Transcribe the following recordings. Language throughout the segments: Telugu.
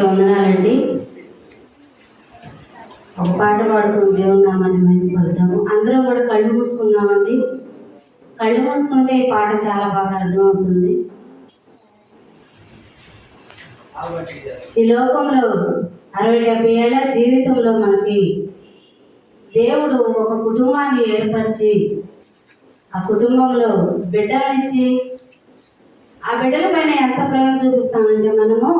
వందనాలండి ఒక పాట పాడుకుని దేవుని నామాన్ని మేము పడతాము అందరం కూడా కళ్ళు మూసుకున్నామండి కళ్ళు మూసుకుంటే ఈ పాట చాలా బాగా అర్థమవుతుంది. ఈ లోకంలో అరవై డెబ్బై ఏళ్ళ జీవితంలో మనకి దేవుడు ఒక కుటుంబాన్ని ఏర్పరిచి ఆ కుటుంబంలో బిడ్డలనిచ్చి ఆ బిడ్డల పైన ఎంత ప్రేమ చూపిస్తామంటే మనము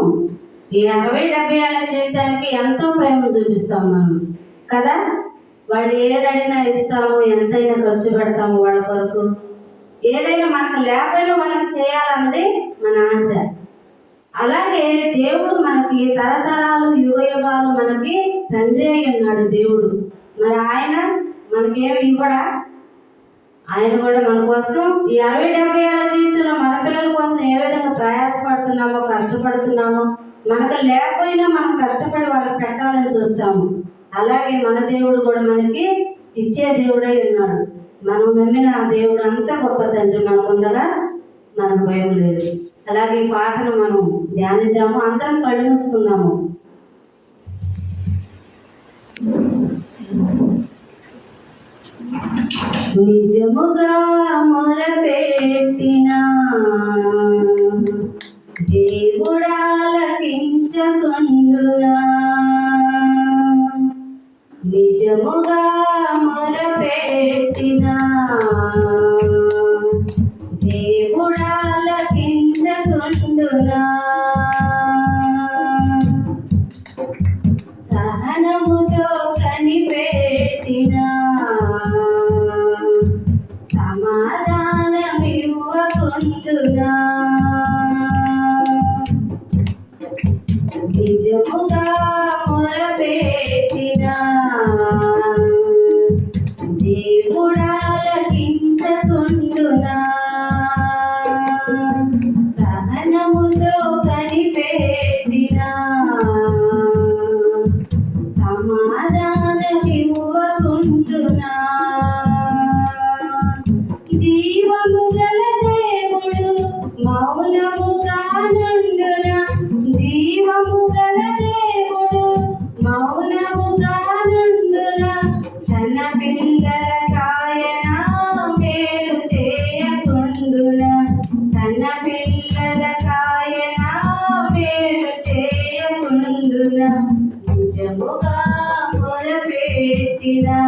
ఈ అరవై డెబ్బై ఏళ్ళ జీవితానికి ఎంతో ప్రేమ చూపిస్తాం మనం. కదా? వాళ్ళు ఏదైనా ఇస్తాము ఎంతైనా ఖర్చు పెడతాము వాళ్ళ కొరకు. ఏదైనా మనకు లేకపోయినా వాళ్ళకి చేయాలన్నది మన ఆశ. అలాగే దేవుడు మనకి తరతరాలు యుగ యుగాలు మనకి తండ్రి అయి ఉన్నాడు దేవుడు. మరి ఆయన మనకేమి ఇవ్వడా? ఆయన కూడా మన కోసం ఈ అరవై డెబ్బై ఏళ్ళ జీవితంలో మన పిల్లల కోసం ఏ విధంగా ప్రయాసపడుతున్నామో కష్టపడుతున్నామో మనకు లేకపోయినా మనం కష్టపడి వాళ్ళకి పెట్టాలని చూస్తాము. అలాగే మన దేవుడు కూడా మనకి ఇచ్చే దేవుడై ఉన్నాడు. మనం నమ్మిన ఆ దేవుడు అంత గొప్ప తండ్రి మనకు ఉండగా మనకు భయం లేదు. అలాగే ఈ పాటను మనం ధ్యానిద్దాము. అందరం కళ్ళు మూసుకుందాము. నిజముగా మొరపెట్టిన corazón నిజముగా మొరపెట్టినా జీవము గల దేవుడు మౌనముగా నుండున తన పిల్లల కాయన మేలు చేయకుండున? తన పిల్లల కాయన మేలు చేయకుండున? నిజముగా మొరపెట్టినా?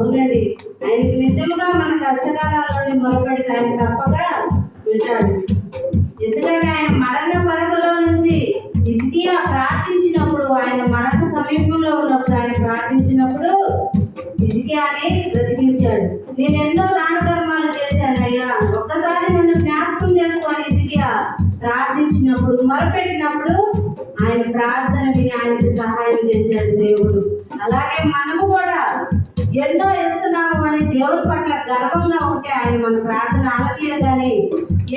అవునండి ఆయనకి నిజంగా మన కష్టకాలంలోని మొరపెట్టి ఆయన తప్పగా వింటాడు. ఎందుకంటే ఆయన మరణ పడకలో నుంచి ఇజ్కియా ప్రార్థించినప్పుడు ఆయన మరణ సమీపంలో ఉన్నప్పుడు ఆయన ప్రార్థించినప్పుడు ఇజ్కియాని బ్రతికించాడు. నేను ఎన్నో దాన ధర్మాలు చేశానయ్యా ఒక్కసారి నన్ను జ్ఞాపకం చేసుకొని ఇజ్కియా ప్రార్థించినప్పుడు మొరపెట్టినప్పుడు ఆయన ప్రార్థన విని ఆయనకి సహాయం చేశాడు దేవుడు. అలాగే మనము కూడా ఎన్నో ఇస్తున్నాము అని దేవుడి పట్ల గర్వంగా ఉంటే ఆయన మన ప్రార్థన ఆలకీడు కానీ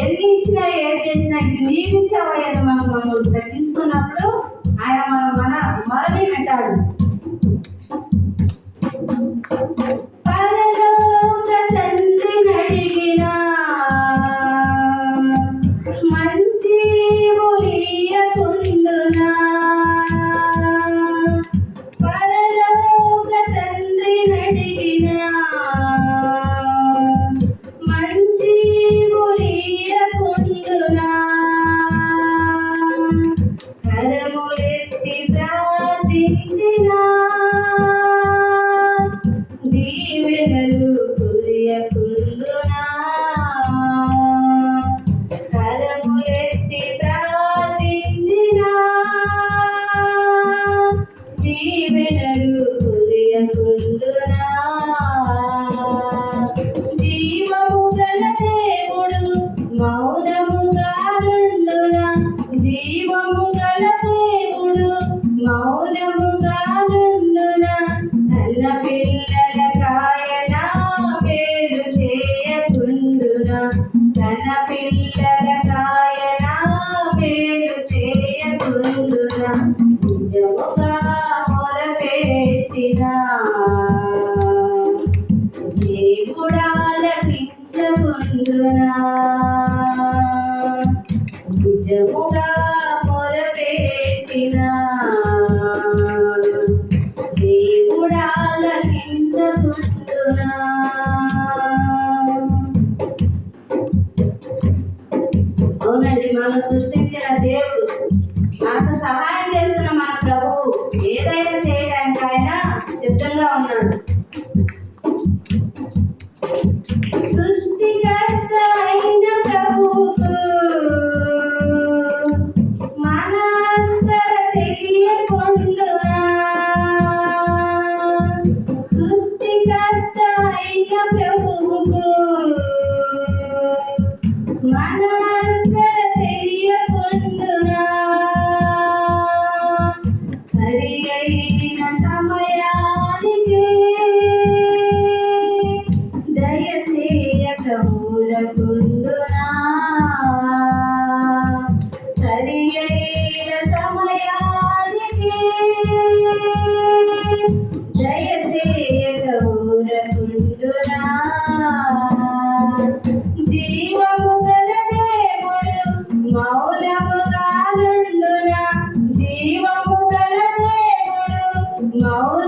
ఎన్ని ఇచ్చినా ఏది చేసినా ఇది నీకు ఇచ్చావయ్య అని మనం మమ్మల్ని తగ్గించుకున్నప్పుడు ఆయన మన మన మరణి వింటాడు. దేవుడాలకించకుండునా నిజముగా మొరపెట్టినా దేవుడాలకించకుండునా అవునండి మనం సృష్టించిన దేవుడు. మనకు సహాయం చేస్తున్న మన ప్రభువు ఏదైనా చేయడానికి ఆయన సిద్ధంగా ఉన్నాడు. అయిన ప్రభువుకు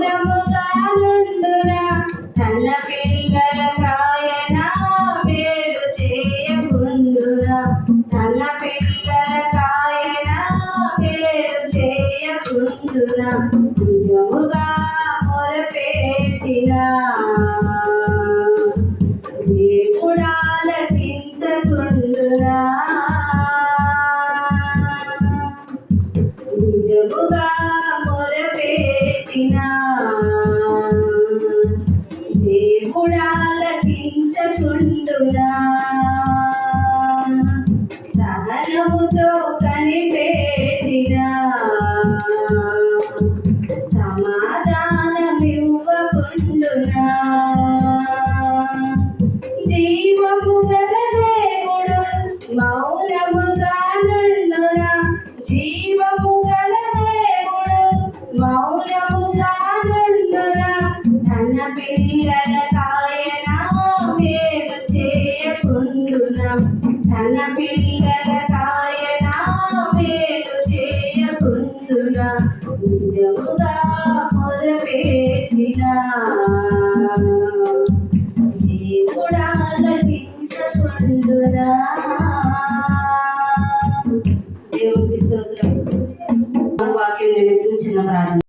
మౌనముగా నుండునా తన మొరపెట్టినా దేవుడాలకించకుండునా సహనముతో కనిపెట్టినా